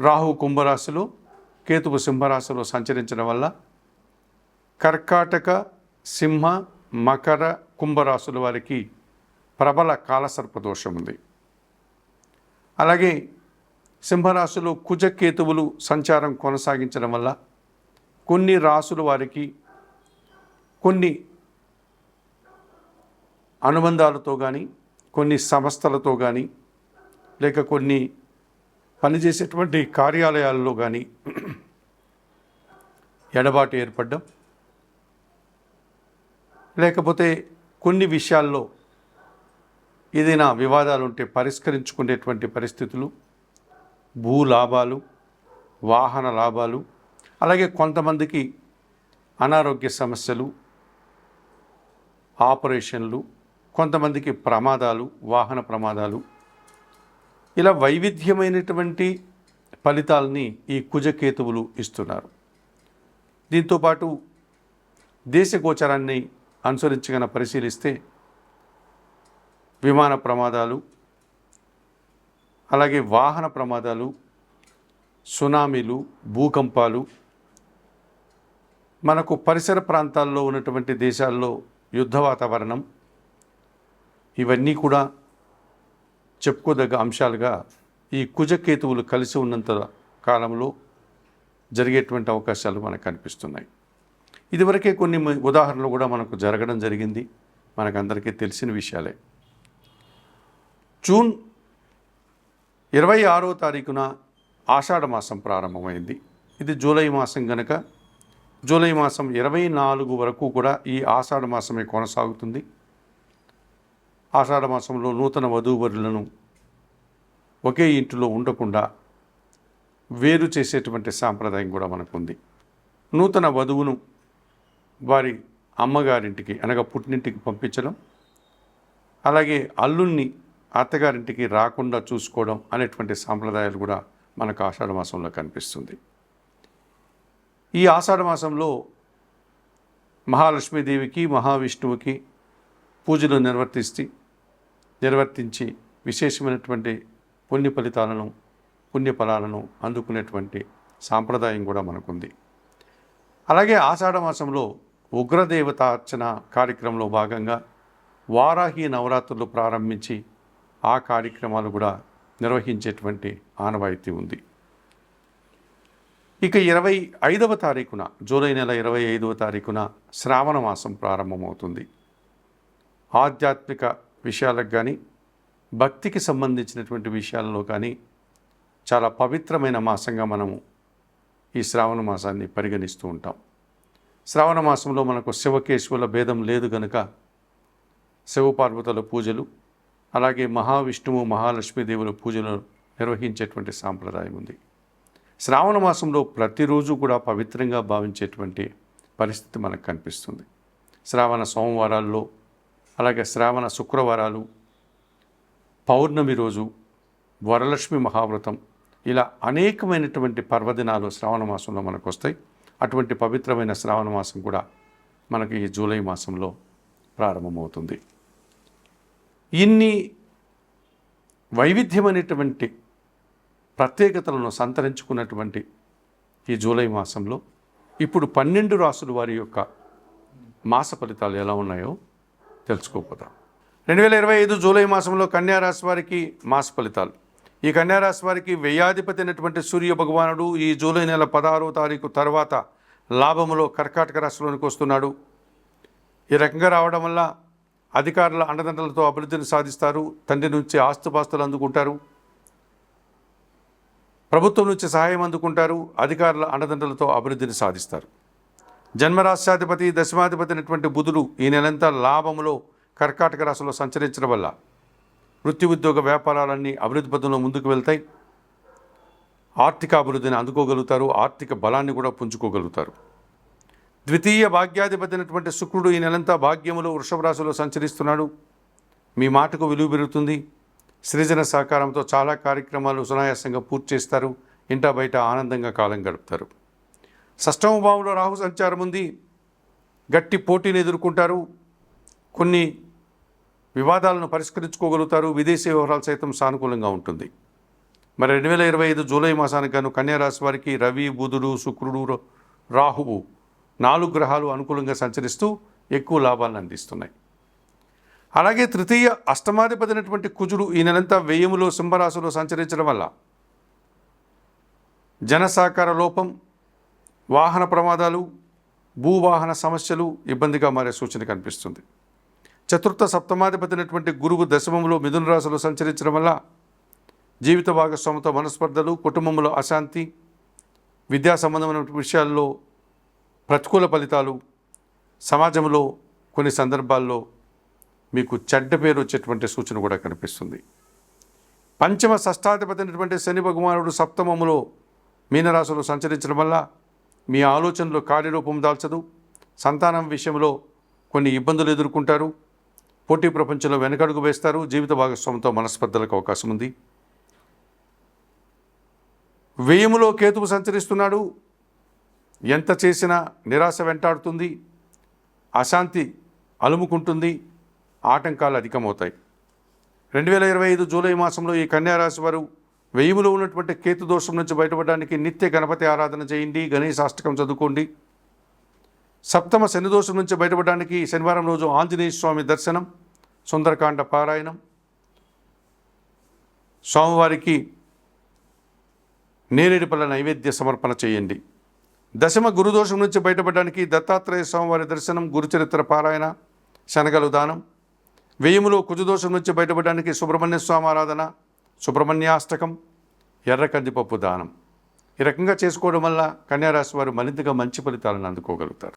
రాహు కుంభరాశిలో కేతువు సింహరాశిలో సంచరించడం వల్ల కర్కాటక సింహ మకర కుంభరాశుల వారికి ప్రబల కాలసర్ప దోషం ఉంది. అలాగే సింహరాశిలో కుజకేతువులు సంచారం కొనసాగించడం వల్ల కొన్ని రాసుల వారికి కొన్ని అనుబంధాలతో కానీ కొన్ని సంస్థలతో కానీ లేక కొన్ని పనిచేసేటువంటి కార్యాలయాల్లో కానీ ఎడబాటు ఏర్పడడం లేకపోతే కొన్ని విషయాల్లో ఏదైనా వివాదాలు ఉంటే పరిష్కరించుకునేటువంటి పరిస్థితులు భూ లాభాలు వాహన లాభాలు అలాగే కొంతమందికి అనారోగ్య సమస్యలు ఆపరేషన్లు కొంతమందికి ప్రమాదాలు వాహన ప్రమాదాలు ఇలా వైవిధ్యమైనటువంటి ఫలితాలని ఈ కుజకేతువులు ఇస్తున్నారు. దీంతోపాటు దేశ గోచరాన్ని అనుసరించగన పరిశీలిస్తే విమాన ప్రమాదాలు అలాగే వాహన ప్రమాదాలు సునామీలు భూకంపాలు మనకు పరిసర ప్రాంతాల్లో ఉన్నటువంటి దేశాల్లో యుద్ధ వాతావరణం ఇవన్నీ కూడా చెప్పుకోదగ్గ అంశాలుగా ఈ కుజకేతువులు కలిసి ఉన్నంత కాలంలో జరిగేటువంటి అవకాశాలు మనకు కనిపిస్తున్నాయి. ఇదివరకే కొన్ని ఉదాహరణలు కూడా మనకు జరగడం జరిగింది. మనకందరికీ తెలిసిన విషయాలే. జూన్ ఇరవై ఆరో తారీఖున ఆషాఢ మాసం ప్రారంభమైంది. ఇది జూలై మాసం గనక. జూలై మాసం ఇరవై నాలుగు వరకు కూడా ఈ ఆషాఢ మాసమే కొనసాగుతుంది. ఆషాఢ మాసంలో నూతన వధూవరులను ఒకే ఇంటిలో ఉండకుండా వేరు చేసేటువంటి సాంప్రదాయం కూడా మనకుంది. నూతన వధువును వారి అమ్మగారింటికి అనగా పుట్టినింటికి పంపించడం అలాగే అల్లుణ్ణి అత్తగారింటికి రాకుండా చూసుకోవడం అనేటువంటి సాంప్రదాయాలు కూడా మనకు ఆషాఢ మాసంలో కనిపిస్తుంది. ఈ ఆషాఢ మాసంలో మహాలక్ష్మీదేవికి మహావిష్ణువుకి పూజలు నిర్వర్తిస్తే నిర్వర్తించి విశేషమైనటువంటి పుణ్య ఫలితాలను పుణ్యఫలాలను అందుకునేటువంటి సాంప్రదాయం కూడా మనకుంది. అలాగే ఆషాఢ మాసంలో ఉగ్రదేవత అర్చన కార్యక్రమంలో భాగంగా వారాహి నవరాత్రులు ప్రారంభించి ఆ కార్యక్రమాలు కూడా నిర్వహించేటువంటి ఆనవాయితీ ఉంది. ఇక ఇరవై ఐదవ తారీఖున జూలై నెల ఇరవై ఐదవ తారీఖున శ్రావణ మాసం ప్రారంభమవుతుంది. ఆధ్యాత్మిక విషయాలకు కానీ భక్తికి సంబంధించినటువంటి విషయాల్లో కానీ చాలా పవిత్రమైన మాసంగా మనము ఈ శ్రావణ మాసాన్ని పరిగణిస్తూ ఉంటాం. శ్రావణ మాసంలో మనకు శివకేశవుల భేదం లేదు గనుక శివపార్వతుల పూజలు అలాగే మహావిష్ణువు మహాలక్ష్మీదేవుల పూజలు నిర్వహించేటువంటి సాంప్రదాయం ఉంది. శ్రావణ మాసంలో ప్రతిరోజు కూడా పవిత్రంగా భావించేటువంటి పరిస్థితి మనకు కనిపిస్తుంది. శ్రావణ సోమవారాల్లో అలాగే శ్రావణ శుక్రవారాలు పౌర్ణమి రోజు వరలక్ష్మి మహావ్రతం ఇలా అనేకమైనటువంటి పర్వదినాలు శ్రావణ మాసంలో మనకు వస్తాయి అటువంటి పవిత్రమైన శ్రావణ మాసం కూడా మనకి ఈ జూలై మాసంలో ప్రారంభమవుతుంది. ఇన్ని వైవిధ్యమైనటువంటి ప్రత్యేకతలను సంతరించుకున్నటువంటి ఈ జూలై మాసంలో ఇప్పుడు పన్నెండు రాసుల వారి యొక్క మాస ఫలితాలు ఎలా ఉన్నాయో తెలుసుకోపోతాం. రెండు వేల ఇరవై ఐదు జూలై మాసంలో కన్యారాశి వారికి మాస ఫలితాలు. ఈ కన్యారాశి వారికి వ్యయాధిపతి అయినటువంటి సూర్య భగవానుడు ఈ జూలై నెల పదహారో తారీఖు తర్వాత లాభములో కర్కాటక రాశిలోనికి వస్తున్నాడు. ఈ రకంగా రావడం వల్ల అధికారుల అండదండలతో అభివృద్ధిని సాధిస్తారు. తండ్రి నుంచి ఆస్తుపాస్తులు అందుకుంటారు. ప్రభుత్వం నుంచి సహాయం అందుకుంటారు. అధికారుల అండదండలతో అభివృద్ధిని సాధిస్తారు. జన్మరాష్ట్రాధిపతి దశమాధిపతి అయినటువంటి బుధుడు ఈ నెలంతా లాభములో కర్కాటక రాశిలో సంచరించడం వల్ల వృత్తి ఉద్యోగ వ్యాపారాలన్నీ అభివృద్ధి పథంలో ముందుకు వెళ్తాయి. ఆర్థిక అభివృద్ధిని అందుకోగలుగుతారు ఆర్థిక బలాన్ని కూడా పుంజుకోగలుగుతారు. ద్వితీయ భాగ్యాధిపతి అయినటువంటి శుక్రుడు ఈ నెలంతా భాగ్యములో వృషభ రాశిలో సంచరిస్తున్నాడు. మీ మాటకు విలువ పెరుగుతుంది. సృజన సహకారంతో చాలా కార్యక్రమాలు సునాయాసంగా పూర్తి చేస్తారు. ఇంటా బయట ఆనందంగా కాలం గడుపుతారు. షష్టమ భావంలో రాహు సంచారం ఉంది. గట్టి పోటీని ఎదుర్కొంటారు. కొన్ని వివాదాలను పరిష్కరించుకోగలుగుతారు. విదేశీ వ్యవహారాలు సైతం సానుకూలంగా ఉంటుంది. మరి రెండు వేల ఇరవై ఐదు జూలై మాసానికి గాను కన్యారాశి వారికి రవి బుధుడు శుక్రుడు రాహువు నాలుగు గ్రహాలు అనుకూలంగా సంచరిస్తూ ఎక్కువ లాభాలను అందిస్తున్నాయి. అలాగే తృతీయ అష్టమాధిపతినటువంటి కుజుడు ఈ నెలంతా వ్యయములో సింహరాశిలో సంచరించడం వల్ల జన సహకార లోపం వాహన ప్రమాదాలు భూవాహన సమస్యలు ఇబ్బందిగా మారే సూచన కనిపిస్తుంది. చతుర్థ సప్తమాధిపతినటువంటి గురువు దశమంలో మిథున రాశిలో సంచరించడం వల్ల జీవిత భాగస్వామితో మనస్పర్ధలు కుటుంబంలో అశాంతి విద్యా సంబంధమైన విషయాల్లో ప్రతికూల ఫలితాలు సమాజంలో కొన్ని సందర్భాల్లో మీకు చెడ్డ పేరు వచ్చేటువంటి సూచన కూడా కనిపిస్తుంది. పంచమ షష్టాధిపతి అయినటువంటి శని భగవానుడు సప్తమములో మీనరాశిలో సంచరించడం వల్ల మీ ఆలోచనలు కార్యరూపం దాల్చదు. సంతానం విషయంలో కొన్ని ఇబ్బందులు ఎదుర్కొంటారు. పోటీ ప్రపంచంలో వెనకడుగు వేస్తారు. జీవిత భాగస్వామితో మనస్పర్ధలకు అవకాశం ఉంది. వ్యయములో కేతువు సంచరిస్తున్నాడు. ఎంత చేసినా నిరాశ వెంటాడుతుంది. అశాంతి అలుముకుంటుంది. ఆటంకాలు అధికమవుతాయి. రెండు వేల ఇరవై ఐదు జూలై మాసంలో ఈ కన్యారాశి వారు వెయ్యిములో ఉన్నటువంటి కేతు దోషం నుంచి బయటపడడానికి నిత్య గణపతి ఆరాధన చేయండి గణేశాష్టకం చదువుకోండి. సప్తమ శని దోషం నుంచి బయటపడడానికి శనివారం రోజు ఆంజనేయ స్వామి దర్శనం సుందరకాండ పారాయణం. స్వామివారికి నేరేడు పళ్ళ నైవేద్య సమర్పణ చేయండి. దశమ గురుదోషం నుంచి బయటపడడానికి దత్తాత్రేయ స్వామివారి దర్శనం గురుచరిత్ర పారాయణ శనగలు దానం. వేయములో కుజదోషం నుంచి బయటపడడానికి సుబ్రహ్మణ్య స్వామి ఆరాధన సుబ్రహ్మణ్యాష్టకం ఎర్ర కందిపప్పు దానం. ఈ రకంగా చేసుకోవడం వల్ల కన్యారాశి వారు మరింతగా మంచి ఫలితాలను అందుకోగలుగుతారు.